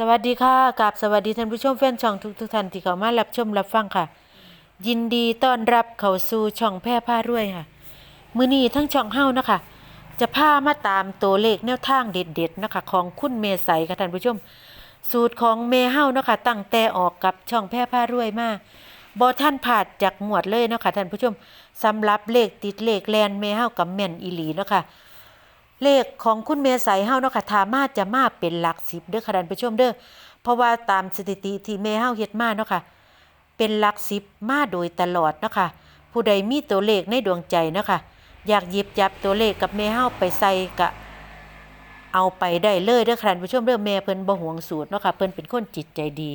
สวัสดีค่ะกับสวัสดีท่านผู้ชมแฟนช่องทุกทุกท่านที่เข้ามารับชมรับฟังค่ะ ยินดีต้อนรับเข้าสู่ช่องแพร่ผ้ารวยค่ะ มือนี้ทั้งช่องเฮ้านะคะ จะพามาตามตัวเลขแนวทางเด็ดๆนะคะ ของคุณเมไสค่ะท่านผู้ชม สูตรของเมเฮ้าเนาะค่ะตั้งแต่ออกกับช่องแพร่ผ้ารวยมาบ่ท่านผ่าจากหมวดเลยเนาะค่ะท่านผู้ชมสำหรับเลขติดเลขแลนเมเฮ้ากับแม่นอีหลีนะคะ เลขของคุณเมษายเฮาเนาะค่ะถามาจะมาเป็นหลักสิบเด้อค่ะท่านผู้ชมเด้อเพราะว่าตามสถิติที่เมเฮาเฮ็ดมาเนาะค่ะเป็นหลักสิบมาโดยตลอดเนาะค่ะผู้ใดมีตัวเลขในดวงใจเนาะค่ะอยากหยิบจับตัวเลขกับเมเฮาไปใส่กะเอาไปได้เลยเด้อค่ะท่านผู้ชมเด้อแม่เพิ่นบ่หวงสูตรเนาะค่ะเพิ่นเป็นคนจิตใจดี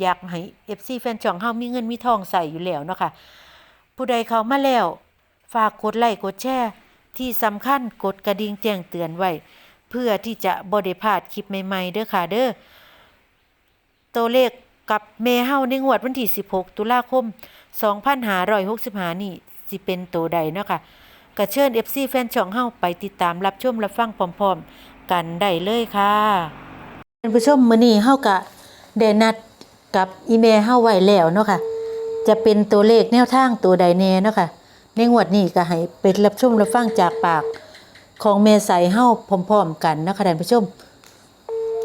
อยากให้ FC แฟนช่องเฮามีเงินมีทองใส่อยู่แล้วเนาะค่ะผู้ใดเข้ามาแล้ว ฝากกดไลค์กดแชร์ ที่สำคัญกดกระดิ่งแจ้งเตือนไว้ เพื่อที่จะบ่ได้พลาดคลิปใหม่ๆเด้อค่ะเด้อตัวเลขกับเมเฮาในงวดวันที่ 16 ตุลาคม 2565 นี่สิเป็นตัวใดเนาะค่ะก็เชิญ FC แฟนช่องเฮาไปติดตามรับชมรับฟังพร้อมๆ กันได้เลยค่ะท่านผู้ชมมื้อนี้เฮาก็ได้นัดกับอีเมลเฮาไว้แล้วเนาะค่ะ จะเป็นตัวเลขแนวทางตัวใดแน่เนาะค่ะ ในงวดนี้ก็ให้เป็นรับชมรับฟังจากปากของแม่ใสเฮาพร้อมๆกันเนาะค่ะท่านผู้ชม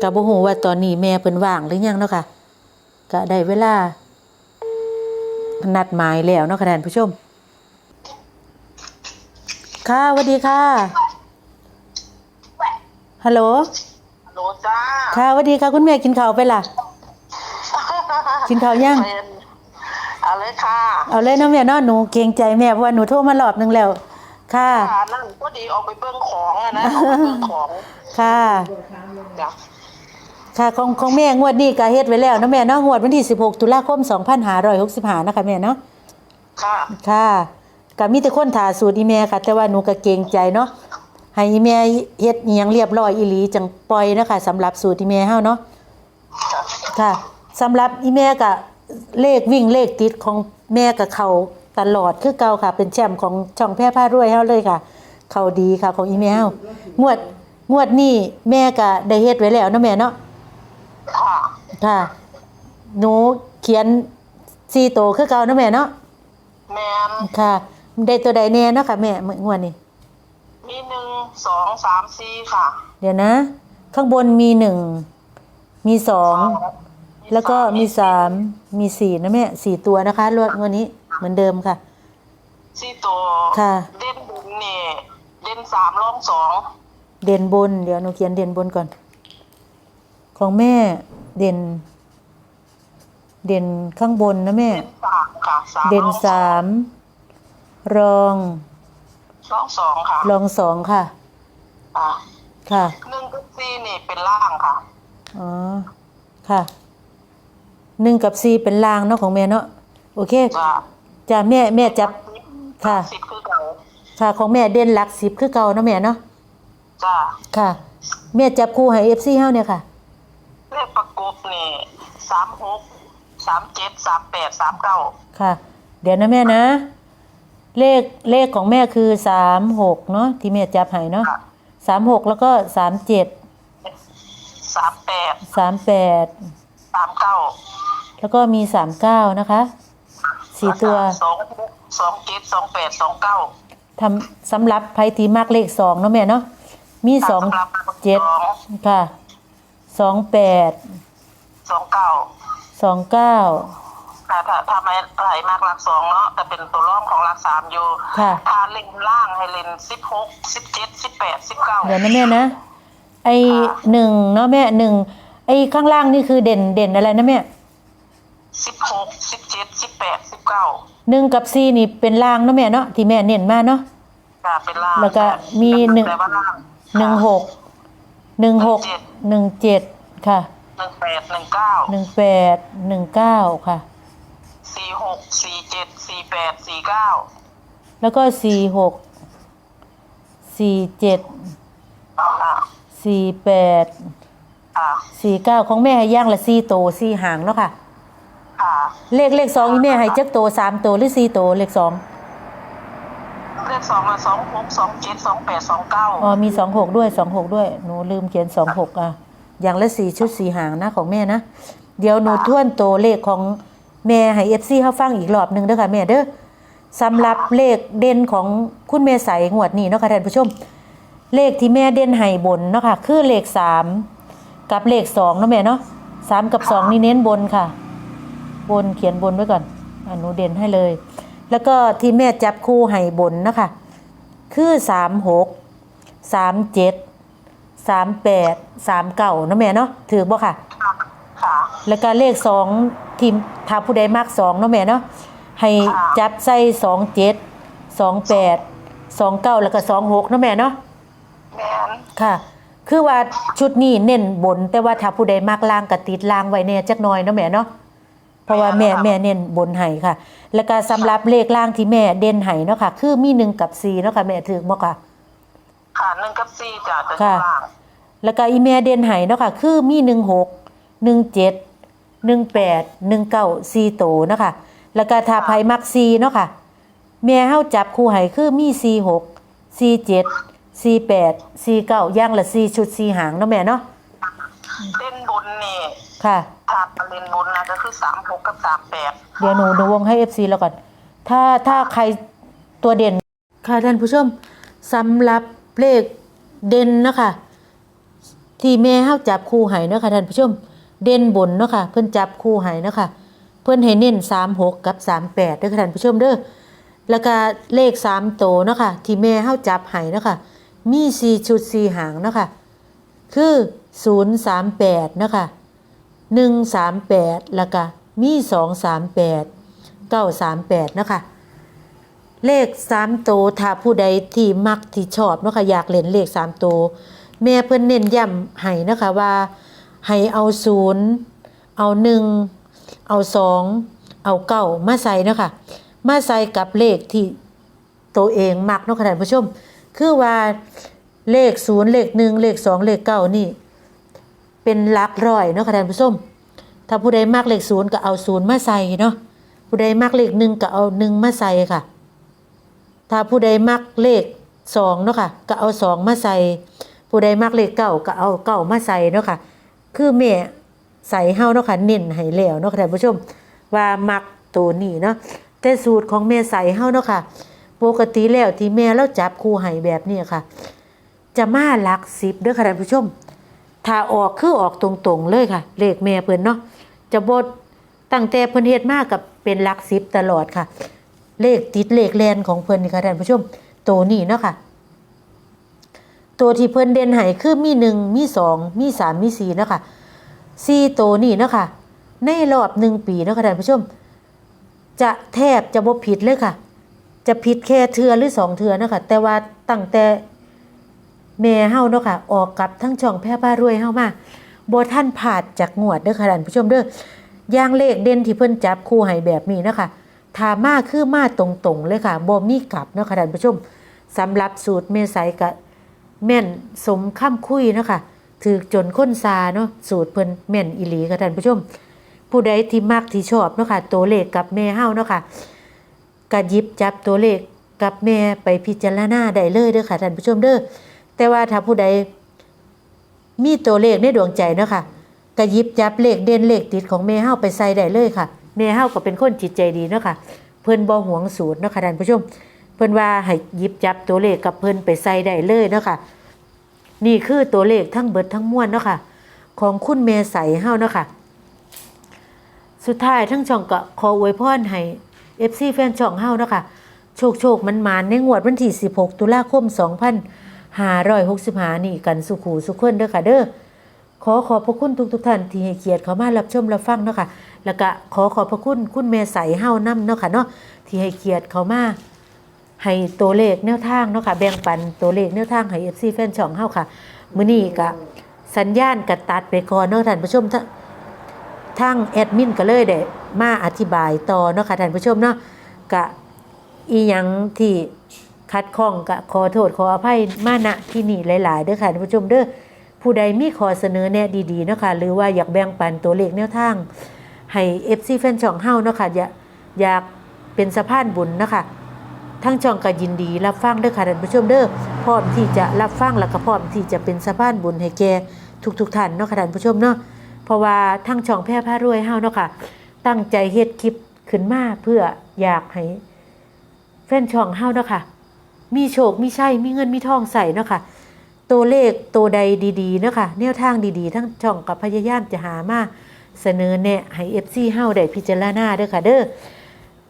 ก็บ่ฮู้ว่าตอนนี้แม่เพิ่นว่างหรือยังเนาะค่ะก็ได้เวลานัดหมายแล้วเนาะค่ะท่านผู้ชม ค่ะสวัสดีค่ะฮัลโหลโลจ้าค่ะสวัสดีค่ะคุณแม่กินข้าวไปล่ะ กินข้าวยังเป็นเอาเลยค่ะ เอาเลยเนาะแม่เนาะหนูเกรงใจแม่เพราะว่าหนูโทรมารอบนึงแล้ว ค่ะ ค่ะนั่นก็ดีออกไปเบิ้งของอะนะออกไปเบิ้งของค่ะ จ้ะค่ะของของแม่งวดนี้ก็เฮ็ดไว้แล้วเนาะแม่เนาะงวดวันที่ 16 ตุลาคม 2565นะคะแม่เนาะ ค่ะ ค่ะก็มีแต่คนถาสูตรอีแม่ค่ะ แต่ว่าหนูก็เกรงใจเนาะให้อีแม่เฮ็ดอิหยังเรียบร้อยอีหลีจังปล่อยนะคะสำหรับสูตรอีแม่เฮาเนาะค่ะค่ะสำหรับอีแม่ก็เลขวิ่งเลขติดของ แม่กับเขาตลอดคือเก่าค่ะ เป็นแชมป์ของช่องแพร่ผ้ารวยเฮาเลยค่ะ เขาดีค่ะของอีแม่เฮางวดงวดนี้แม่ก็ได้เฮ็ดไว้แล้วเนาะแม่เนาะค่ะค่ะหนูเขียนสี่โตวคือเก่าเนาะแม่เนาะแมนค่ะ ได้ตัวใดแน่เนาะค่ะแม่เมื่องวดนี้มีหนึ่งสองสามสี่ค่ะ เดี๋ยวนะ ข้างบนมีหนึ่งมีสอง แล้วก็มีสามมีสี่นะแม่สี่ตัวนะคะรวดงวดนี้เหมือนเดิมค่ะ สี่ตัวค่ะ เด่นบุญนี่เด่นสามรองสองเด่นบน เดี๋ยวหนูเขียนเด่นบนก่อน ของแม่เด่น เด่นข้างบนนะแม่ เด่นสามค่ะสามเด่นรองสามรองรองสองค่ะรองสองค่ะ อะค่ะหนึ่งกับสี่นี่เป็นล่างค่ะอ๋อค่ะ หนึ่งกับสี่เป็นลางเนาะของแม่เนาะโอเคจ้ะจ้ะแม่แม่จับ ค่ะ สิบคือเก่าค่ะของแม่เด่นหลักสิบคือเก่าเนาะแม่เนาะจ้ะค่ะ แม่จับคู่ให้เอฟซีเฮาเนี่ยค่ะเลขประกบนี่สามหกสามเจ็ดสามแปดสามเก้าค่ะ เดี๋ยวนะแม่นะ เลขเลขของแม่คือสามหกเนาะที่แม่จับให้เนาะสามหกแล้วก็สามเจ็ดสามแปดสามแปดสามเก้า แล้วก็มีสามเก้านะคะสี่ตัวสองสองเจ็ดสองแปดสองเก้าทำสำหรับไพ่ทีมากเลขสองเนาะแม่เนาะมีสองเจ็ดค่ะสองแปดสองเก้าสองเก้าถ้าถ้าถ้าไม่ไหลมากหลักสองเนาะแต่เป็นตัวร่องของหลักสามอยู่ค่ะถ้าเล่นล่างให้เล่นสิบหกสิบเจ็ดสิบแปดสิบเก้าเดี๋ยวนะแม่นะ ไอหนึ่งเนาะแม่หนึ่งไอข้างล่างนี่คือเด่นเด่นอะไรนะแม่ สิบหกสิบเจ็ดสิบแปดสิบเก้าหนึ่งกับสี่นี่เป็นล่างเนาะแม่เนาะที่แม่เน้นมาเนาะค่ะเป็นล่างแล้วก็มีหนึ่งแต่ว่าล่างหนึ่งหกหนึ่งหกหนึ่งเจ็ดค่ะหนึ่งแปดหนึ่งเก้าหนึ่งแปดหนึ่งเก้าค่ะสี่หกสี่เจ็ดสี่แปดสี่เก้าแล้วก็สี่หกสี่เจ็ดอ่าสี่แปดอ่าสี่เก้าของแม่ให้ย่างละสี่โตสี่หางเนาะค่ะค่ะ เลขเลขสองอีแม่ให้จักโตสามโตหรือสี่โตเลขสองเลขสองมาสองหกสองเจ็ดสองแปดสองเก้าอ๋อมีสองหกด้วยสองหกด้วยหนูลืมเขียนสองหกอะอย่างละสี่ชุดสี่หางนะของแม่นะเดี๋ยวหนูทวนตัวเลขของแม่ให้เอฟซีเขาฟังอีกรอบหนึ่งเด้อค่ะแม่เด้อสำหรับเลขเด่นของคุณแม่ใสงวดนี้เนาะค่ะท่านผู้ชม เลขที่แม่เด่นให้บนเนาะค่ะคือเลขสามกับเลขสองเนาะแม่เนาะสามกับสองนี่เน้นบนค่ะ บนเขียนบนไว้ก่อนอะหนูเด่นให้เลย แล้วก็ที่แม่จับคู่ให้บนเนาะคะ คือสามหกสามเจ็ดสามแปดสามเก่านาะแม่เนาะถือบ่ค่ะค่ะค่ะ แล้วก็เลขสองทีมถ้าผู้ใดมักสองเนาะแม่เนาะให้ค่ะจับใส่สองเจ็ดสองแปดสองเก้าแล้วก็สองหกเนาะแม่เนาะแมนค่ะ คือว่าชุดนี้เน้นบน แต่ว่าถ้าผู้ใดมักล่างก็ติดล่างไว้แน่จักหน่อยเนาะแม่เนาะ เพราะว่าแม่แม่เน้นบนไห้ค่ะ แล้วก็สำหรับเลขล่างที่แม่เด่นไห้เนาะค่ะ คือมีหนึ่งกับสี่เนาะค่ะแม่ถือบ่ค่ะ ค่ะหนึ่งกับสี่จ้ะจะค่ะล่างแล้วก็อีเมลเด่นไห้เนาะค่ะ คือมีหนึ่งหกหนึ่งเจ็ดหนึ่งแปดหนึ่งเก้าสี่โตเนาะค่ะ แล้วก็ถ้าไผมักซีเนาะค่ะ แม่เฮาจับคู่ไห้คือมีสี่หกสี่เจ็ดสี่แปดสี่เก้าย่างละสี่ชุดสี่หางเนาะแม่เนาะเล่นบนนี่ค่ะถ้า เด็นบนนะก็คือสามหกกับสามแปดเดี๋ยวหนูหนูวงให้เอฟซีแล้วก่อน ถ้าถ้าใครตัวเด่น ค่ะท่านผู้ชมสำหรับเลขเด่นนะคะที่แม่ห้าจับคู่ไห้เนาะคะท่านผู้ชม เด่นบนเนาะคะเพื่อนจับคู่ไห้เนาะคะเพื่อนให้เน้นสามหกกับสามแปดเด้อค่ะท่านผู้ชมเด้อแล้วก็เลขสามโตเนาะค่ะที่แม่ห้าจับไห้เนาะค่ะมีสี่ชุดสี่หางเนาะค่ะคือศูนย์สามแปดเนาะค่ะ หนึ่งสามแปดล้วกะมีสองสามแปดเก้าสามแปดนะคะเลขส3โตถ้าผู้ใดที่มักที่ชอบนะคะอยากเล่นเลขส3โตแม่เพิ่นเน้นย้ำให้นะคะว่าให้เอาศูนย์เอาหนึ่งเอาสองเอาเก้ามาใส่นะคะมาใส่กับเลขที่ตัวเองมักนาะคะท่านผู้ชม คือว่าเลขศูนย์เลขหนึ่งเลขสองเลขเก้านี่ เป็นหลักร้อยเนาะค่ะท่านผู้ชมถ้าผู้ใดมักเลขศูนย์ก็เอาศูนย์มาใส่เนาะผู้ใดมักเลขหนึ่งก็เอาหนึ่งมาใส่ค่ะ ถ้าผู้ใดมักเลขสองเนาะค่ะก็เอาสองมาใส่ ผู้ใดมักเลขเก้าก็เอาเก้ามาใส่เนาะค่ะ คือแม่ใส่เฮาเนาะค่ะเน้นให้แล้วเนาะค่ะท่านผู้ชม ว่ามักตัวนี้เนาะแต่สูตรของแม่ใส่เฮาเนาะค่ะ ปกติแล้วที่แม่เราจับคู่ให้แบบนี้ค่ะ จะมาหลักสิบเด้อค่ะท่านผู้ชม ถ้าออกคือออกตรงๆเลยค่ะ เลขแม่เพิ่นเนาะจะบดตั้งแต่เพิ่นเฮ็ดมากกับเป็นหลักสิบตลอดค่ะ เลขติดเลขแลนของเพิ่นนี่ค่ะท่านผู้ชมตัวนี้เนาะค่ะ ตัวที่เพิ่นเด่นให้คือมีหนึ่งมีสองมีสามมีสี่เนาะค่ะสี่ตัวนี้เนาะค่ะ ในรอบหนึ่งปีเนาะค่ะท่านผู้ชม จะแทบจะบ่ผิดเลยค่ะ จะผิดแค่เทือหรือสองเทือเนาะค่ะแต่ว่าตั้งแต่ แม่เฮาเนาะค่ะ ออกกับทั้งช่องแพร่ป้ารวยเฮามาบ่ท่านผาดจากงวดเด้อค่ะท่านผู้ชมเด้อย่างเลขเด่นที่เพิ่นจับคู่ให้แบบนี้เนาะค่ะถามาคือมาตรงๆเลยค่ะบ่มีกลับเนาะค่ะท่านผู้ชมสำหรับสูตรเมไสกะแม่นสมคำคุยเนาะค่ะถือจนค้นซาเนาะสูตรเพิ่นแม่นอีหลีค่ะท่านผู้ชม ผู้ใดที่มักที่ชอบเนาะค่ะตัวเลขกับแม่เฮาเนาะค่ะก็หยิบจับตัวเลขกับแม่ไปพิจารณาได้เลยเด้อค่ะท่านผู้ชมเด้อ แต่ว่าถ้าผู้ใดมีตัวเลขในดวงใจเนาะค่ะก็หยิบจับเลขเด่นเลขติดของแม่เฮาไปใส่ได้เลยค่ะแม่เฮาก็เป็นคนจิตใจดีเนาะค่ะ เพิ่นบ่หวงสูตรเนาะค่ะท่านผู้ชม เพิ่นว่าให้หยิบจับตัวเลขกับเพิ่นไปใส่ได้เลยเนาะค่ะ นี่คือตัวเลขทั้งเบิดทั้งมวลเนาะค่ะ ของคุณเมใสเฮาเนาะค่ะ สุดท้ายทั้งช่องก็ขออวยพรให้ FC แฟนช่องเฮาเนาะค่ะ โชคโชคมันมานในงวดวันที่ 16 ตุลาคม 2565นี่กันสุขูสุขคนเด้อค่ะ เด้อขอขอบพระคุณทุกทุกท่านที่ให้เกียรติเข้ามารับชมรับฟังเนาะค่ะ แล้วก็ขอขอบพระคุณคุณแม่ใสเฮานํเนาะค่ะเนาะที่ให้เกียรติเข้ามาให้ตัวเลขแนวทางเนาะค่ะแบ่งปันตัวเลขแนวทางให้ FC แฟนช่องเฮาค่ะมื้อนี้ก็สัญญาณก็ตัดไปก่อนเนาะท่านผู้ชมถ้งแอดมินก็เลยได้มาอธิบายต่อเนาะค่ะท่านผู้ชมเนาะกะอีหยังที่ คัดข้องกะขอโทษขออภัยมาณที่นี่หลาย ๆ เด้อค่ะท่านผู้ชมเด้อผู้ใดมีขอเสนอแนะดี ๆ เนาะค่ะหรือว่าอยากแบ่งปันตัวเลขแนวทาง ให้ FC แฟนช่องเฮาเนาะค่ะอยากอยากเป็นสะพานบุญนะคะทั้งช่องก็ยินดีรับฟังเด้อค่ะท่านผู้ชมเด้อพร้อมที่จะรับฟังแล้วก็พร้อมที่จะเป็นสะพานบุญให้แกทุกๆท่านเนาะค่ะท่านผู้ชมเนาะเพราะว่าทั้งช่องแพร่พารวยเฮาเนาะค่ะตั้งใจเฮ็ดคลิปขึ้นมาเพื่ออยากให้แฟนช่องเฮาเนาะค่ะ มีโชค มีชัย มีเงิน มีทองใส่เนาะค่ะ ตัวเลขตัวใดดีๆเนาะค่ะ แนวทางดีๆ ทั้งช่องกับพยายามจะหามาเสนอแนะให้ FC เฮาได้พิจารณาเด้อค่ะ เด้อ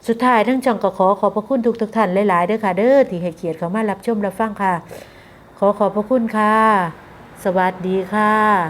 สุดท้ายทั้งช่องก็ขอขอบพระคุณทุกทุกท่านหลายๆเด้อค่ะ เด้อที่ให้เกียรติเข้ามารับชมรับฟังค่ะ ขอขอบพระคุณค่ะ สวัสดีค่ะ